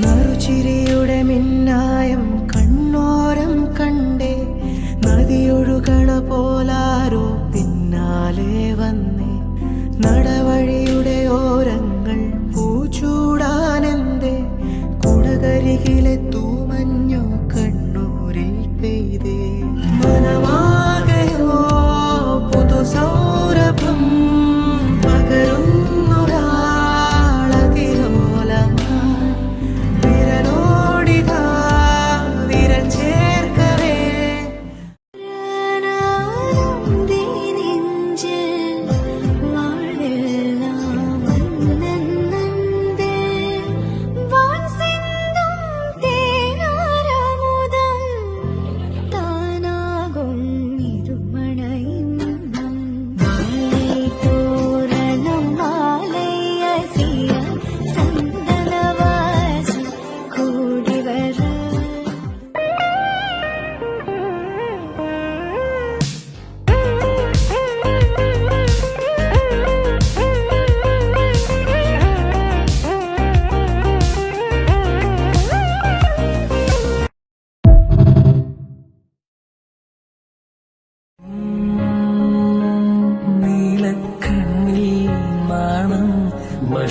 നറുചിരിയുടെ മിന്നായം കണ്ണോരം കണ്ടേ. നദിയൊഴുകണ പോലാരോ പിന്നാലെ വന്നേ. നടവഴിയുടെ ഓരങ്ങൾ പൂച്ചൂടാനെന്തേ. കുടകരികിലെ തൂമഞ്ഞു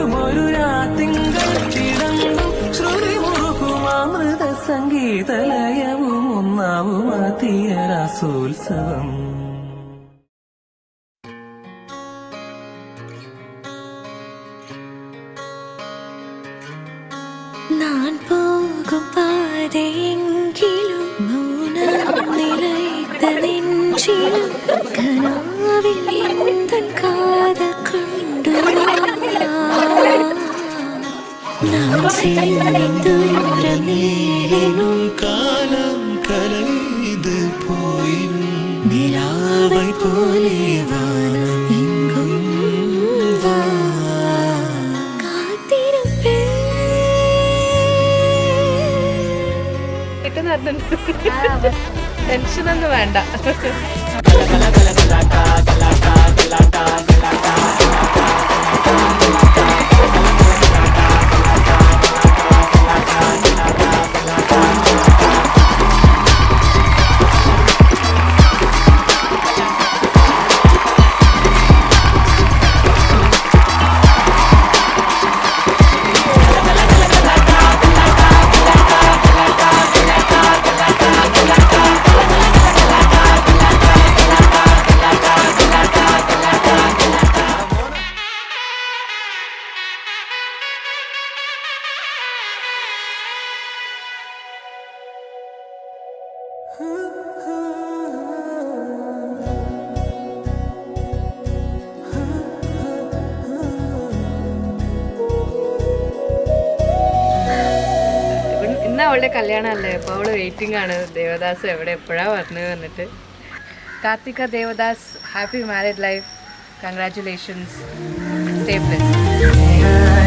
തെളിയുമൊരു രാത്തിങ്കൾ കിടന്നും ശ്രുതി മുറുകുമാമൃത സംഗീതലയവും ഒന്നാവുമാത്തിയ രാസോത്സവം நான் போகும் பாதையெங்கிலும் மௌனம் நிலைத்த நெஞ்சிலும் கனாவில் எந்த காதல் നീലിനും കാലം കലൈത് പോയിനും നിലാവൈ പോലെ വാനം ഇങ്ങും വാ കാത്തിരപ്പേ ടെൻഷനൊന്നും വേണ്ട അവളുടെ കല്യാണമല്ലേ? അപ്പോൾ അവൾ വെയിറ്റിംഗ് ആണ്. ദേവദാസ് എവിടെ? എപ്പോഴാണ് വരുന്നത് പറഞ്ഞിട്ട്. Karthika Devadas happy married life congratulations stay blessed